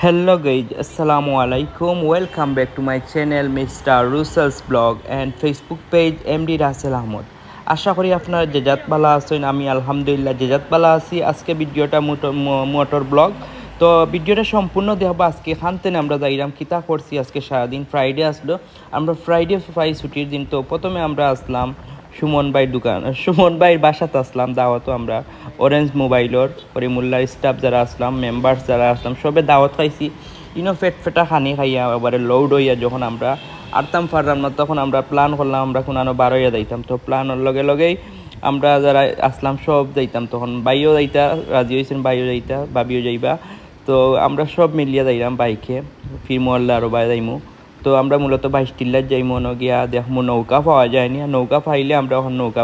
Hello guys, Assalamu alaikum. Welcome back to my channel Mr. Russell's blog and Facebook page MD Rasel Ahmed আশা করি আপনারা জেজাত বালা আছেন আমি আলহামদুলিল্লাহ জেজাত বালা আছি। আজকে ভিডিওটা মোটর ব্লগ। তো ভিডিওটা সম্পূর্ণ দেখব আজকে। খানতেন আমরা যাইলাম কিতা করছি আজকে? সারাদিন ফ্রাইডে আসলো। আমরা ফ্রাইডে পাই ছুটির দিন। তো প্রথমে আমরা আসলাম সুমন ভাইয়ের দোকান সুমন ভাইয়ের বাসাতে আসলাম দাওয়াতও আমরা। অরেঞ্জ মোবাইলর করিমুল্লার স্টাফ যারা আসলাম মেম্বার্স যারা আসলাম, সবে দাওয়াত খাইছি। ইনো ফেট ফেটা খানি খাইয়া, এবারে লোড হইয়া যখন আমরা আরতাম পারলাম না, তখন আমরা প্ল্যান করলাম, আমরা কোনানো বার হইয়া যাইতাম। তো প্ল্যানের লগে লগেই আমরা যারা আসলাম, সব যাইতাম। তখন বাইও যাইতা, রাজি হয়েছেন বাইও যাইতা বাবিও যাইবা। তো আমরা সব মিলিয়া যাইলাম বাইকে। ফির মোল্লা আরও বাই যাইমু তো আমরা মূলত বাইশ টিল্লার যাই মনে গিয়া দেখমু নৌকা পাওয়া যায়নি। আর নৌকা পাইলে আমরা এখন নৌকা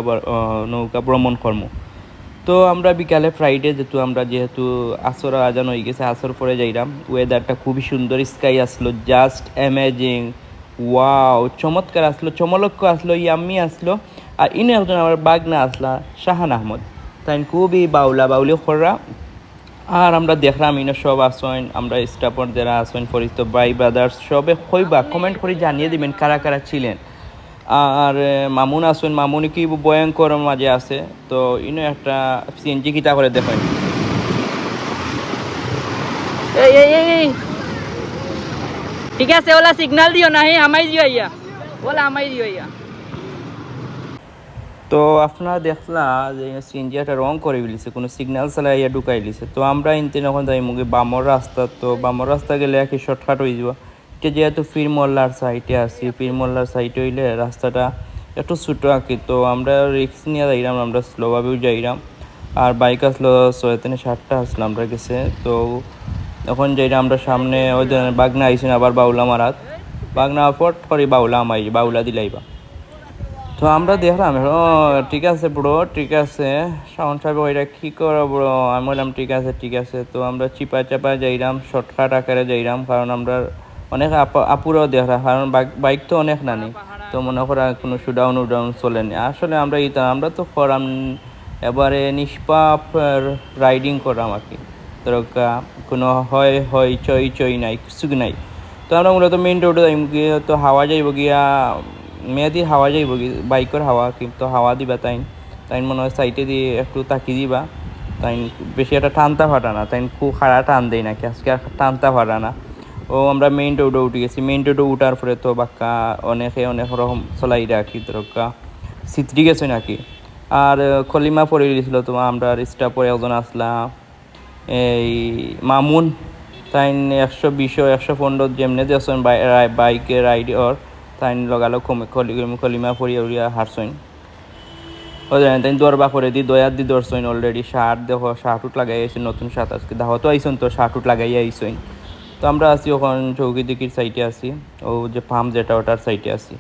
নৌকা ভ্রমণ করব তো আমরা বিকালে ফ্রাইডে যেহেতু আমরা যেহেতু আসর আজান হয়ে গেছে, আসর পরে যাইলাম ওয়েদারটা খুবই সুন্দর স্কাই আসলো জাস্ট অ্যামেজিং ওয়াও চমৎকার আসলো চমলক্ষ আসলো ইয়াম্মি আসলো। আর ইনি একজন আমার বাগনা আসলা, শাহান আহমদ। তাই খুবই বাউলা বাউলি খররা। আর আমরা দেখলাম, ইনো সব আসেন আমরা স্টাফর যারা আসেন ফরিস্ত ভাই ব্রাদার্স সবে কইবা কমেন্ট করে জানিয়ে দিবেন কারা কারা ছিলেন। আর মামুন আসেন মামুন কি ভয়ঙ্কর মাঝে আছে, তো ইনো একটা সিএনজি কিতা করে দেখেন ঠিক আছে, ওলা সিগনাল দিও না হে আমাই দিও ইয়া ওলা আমাই দিও ইয়া তো আপনারা দেখলা যে সিএনজি একটা রং করে ফেলিছে, কোনো সিগন্যাল চালাইয়া ঢুকাই দিছে। তো আমরা ইনতে এখন যাই মুখে বামর রাস্তা, তো বামর রাস্তা গেলে একই শর্টকাট হয়ে যাব। এটা যেহেতু ফির মোল্লার সাইডে আছি, ফির মোল্লার সাইডে হইলে রাস্তাটা একটু ছোটো আঁকি। তো আমরা রিক্স নিয়ে যাইলাম আমরা স্লোভাবেও যাইলাম আর বাইক আসলো ছয় থেকে সাতটা আসলো আমরা গেছে। তো এখন যাইলাম আমরা সামনে ওই বাগনা আইসেন আবার বাউলা মারাত। বাগনা ফট করে বাউলা আমাই বাউলা দিলাইবা। তো আমরা দেখলাম ও, ঠিক আছে ব্রো ঠিক আছে। শাওন সাহেব, ওইটা কী করো ব্রো আমি বললাম, ঠিক আছে ঠিক আছে। তো আমরা চিপা চাপা যাইলাম শর্টকাট আকারে যাইলাম কারণ আমরা অনেক আপা- আপুরাও দেখলাম কারণ বাইক- তো অনেক নানি। তো মনে করা কোনো শুডাউন উডাউন চলেনি আসলে আমরা ইতা আমরা তো করাম, এবারে নিষ্পাপ রাইডিং করাম আর কি। দরকা কোনো হয় হয় চই চই নাই, কিছু নাই। তো আমরা মূলত মেন রোডে তো হাওয়া যাইব গিয়া মেয়াদি হাওয়া যাইব বাইকের হাওয়া, কিন্তু হাওয়া দিবা তাই তাই মনে হয় সাইডে দিয়ে একটু তাকি দিবা। তাই বেশি একটা টানতা ফাটা না। তাই খুব খাড়া টান দেয় নাকি? আজকে আর টানতা ফাটা না। ও আমরা মেইন রোডে উঠে গেছি। মেইন রোডে উঠার পরে তো বাক্কা অনেকে অনেক রকম চলাই রাখি দরকা সিতরি গেছে নাকি? আর খলিমা পড়ে গেছিল তোমার আমরা স্টাফ একজন আসলাম। এই মামুন তাই একশো বিশ একশো পনেরো যেমনি দিয়েছেন বাইকে রাইড ওর তাই লগালো কলিমা পড়িয়া উড়িয়া হারছইন ও জানেন তাই দরবা করে দি দয়ার দি দরছইন অলরেডি শার্ট দেখো শার্ট উট লাগাই আইসেন নতুন শার্ট আজকে। দাহতো আইসন তো শার্ট উট লাগাই আইসইন তো আমরা আছি ওখান চৌকি দিকির সাইডে আছি। ও, যে পাম্প যেটা ওটার সাইটে আছি।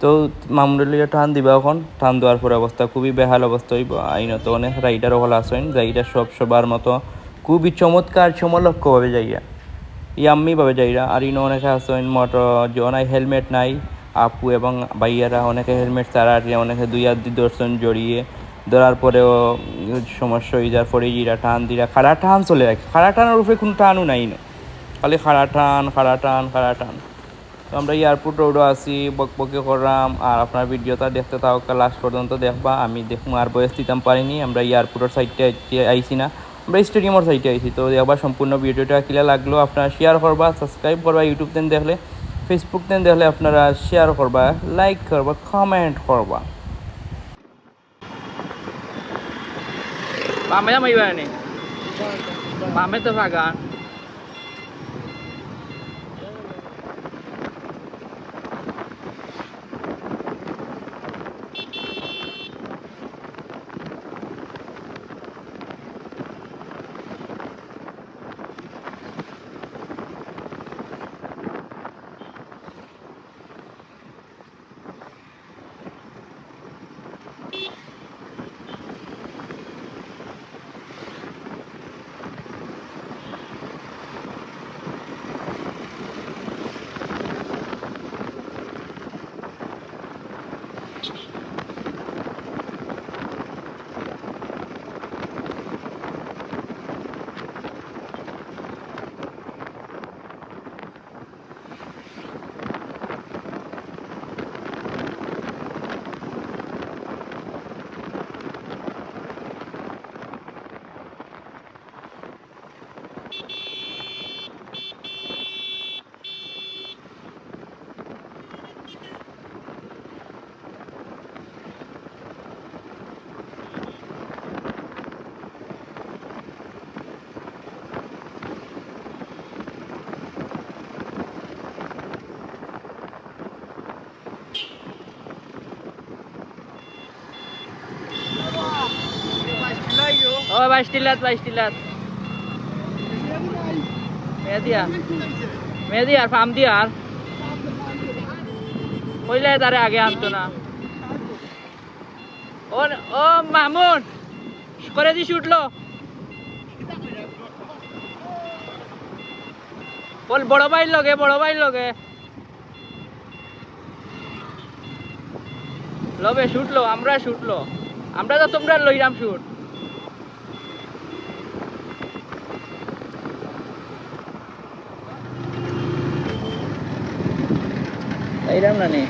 তো মামুরলিয়া টান দিবা এখন। টান দেওয়ার পর অবস্থা খুবই বেহাল অবস্থা হইব। আইনত অনেক রাইডার হল আসেন যাইরা সব সবার মতো খুবই চমৎকার চমলক্ষভাবে যাইয়া ইয়াম্মিভাবে যাইরা। আর ইনো অনেকে আসেন মোটর জনাই হেলমেট নাই। আপু এবং ভাইয়ারা, অনেকে হেলমেট ছাড়া অনেকে দুই হাত দর্শন জড়িয়ে। ধরার পরেও সমস্যা হয়ে যাওয়ার পরে ইরা টান দিরা খাড়া টান চলে রাখে। খাড়া টানের উপরে কোনো টানও নাই না। খালি খাড়া টান খাড়া টান খাড়া টান। তো আমরা এয়ারপোর্ট রোডও আছি, বকবকে করলাম। আর আপনার ভিডিওটা দেখতে থাকা লাস্ট পর্যন্ত দেখবা। আমি দেখুন আর বয়স দিতাম পারিনি, আমরা এয়ারপোর্টের সাইডে আইছি না। আমরা স্টেডিয়ামের সাইডে আইছি। তো দেখবা সম্পূর্ণ ভিডিওটা কিলা লাগল। আপনারা শেয়ার করবা সাবস্ক্রাইব করবা ইউটিউব দেন দেখলে ফেসবুক দেন তাহলে আপনারা শেয়ার করবা লাইক করবা কমেন্ট করবা। বামে যাম তো ফাঁকা বাইশ টিলাত কইলে তারে আগে আনতো না। ও ও মামুন করে দিস উঠল বল, বড় লগে, বড় ভাইয়ের লগে। লবে শুটলো আমরা শুটলো আমরা তো তোমরা লইরাম শুট এইরাম না নে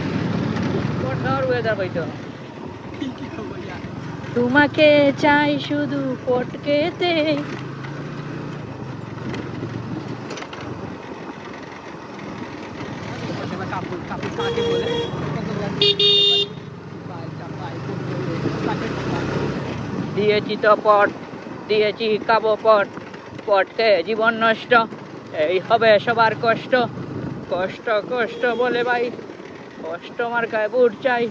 কোথাও ওয়েদার তোমাকে চাই শুধু পটকেতে দিয়েছি তো পট দিয়েছি কাবো পট। পটকে জীবন নষ্ট এই হবে সবার কষ্ট। কষ্ট কষ্ট বলে ভাই। কষ্ট আমার গায়ে বুট চাই।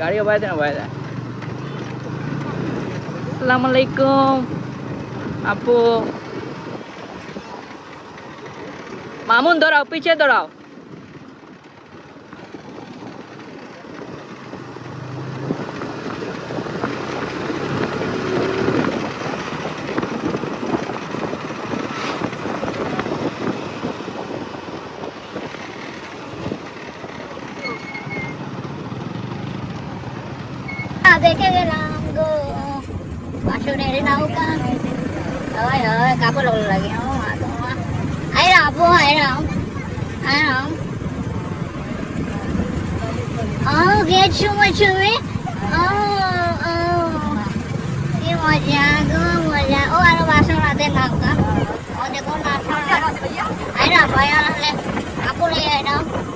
গাড়িও দেন না দেন। আসসালামু আলাইকুম। আপু। মামুন, ধরাও পিছিয়ে ধরাও দেখে গেলাম গো বাসনের নৌকা হয় হয় কাপড় লাগে ও মা গো মা আই রাম আই রাম আই রাম ও গেট সময় ছবি ও ও কি মজা গো মজা ও আরও বাসন রাতে নৌকা ও দেখো না আই রাম আই রাম কাপড় লেগে আই রাম Ah,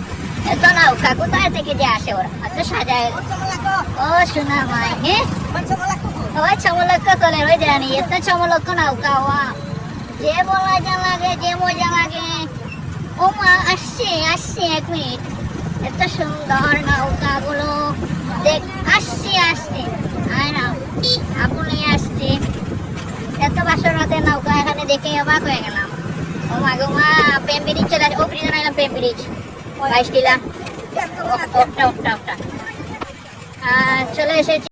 এত নৌকা কোথায় থেকে যে আসে ওরা? এত সাজায়। ও শোনা ভাই হ্যাঁ ওই জানি এত ছমলক্ষ নৌকা ওয়া। যে বলা যা লাগে, যে মজা লাগে। ও মা আসছে আসছে এক মিনিট। এত সুন্দর নৌকা গুলো দেখ, আসছে আসছে। আয় না আপনি আসছে। এত বাসর রাতে নৌকা এখানে দেখে অবাক হয়ে গেলাম। ও মা গো, মা, প্রেম ব্রিজ চলে আসে। ও ব্রিজ নাইলাম প্রেম ব্রিজ। বাইশ দিলাম ওটা চলে এসেছি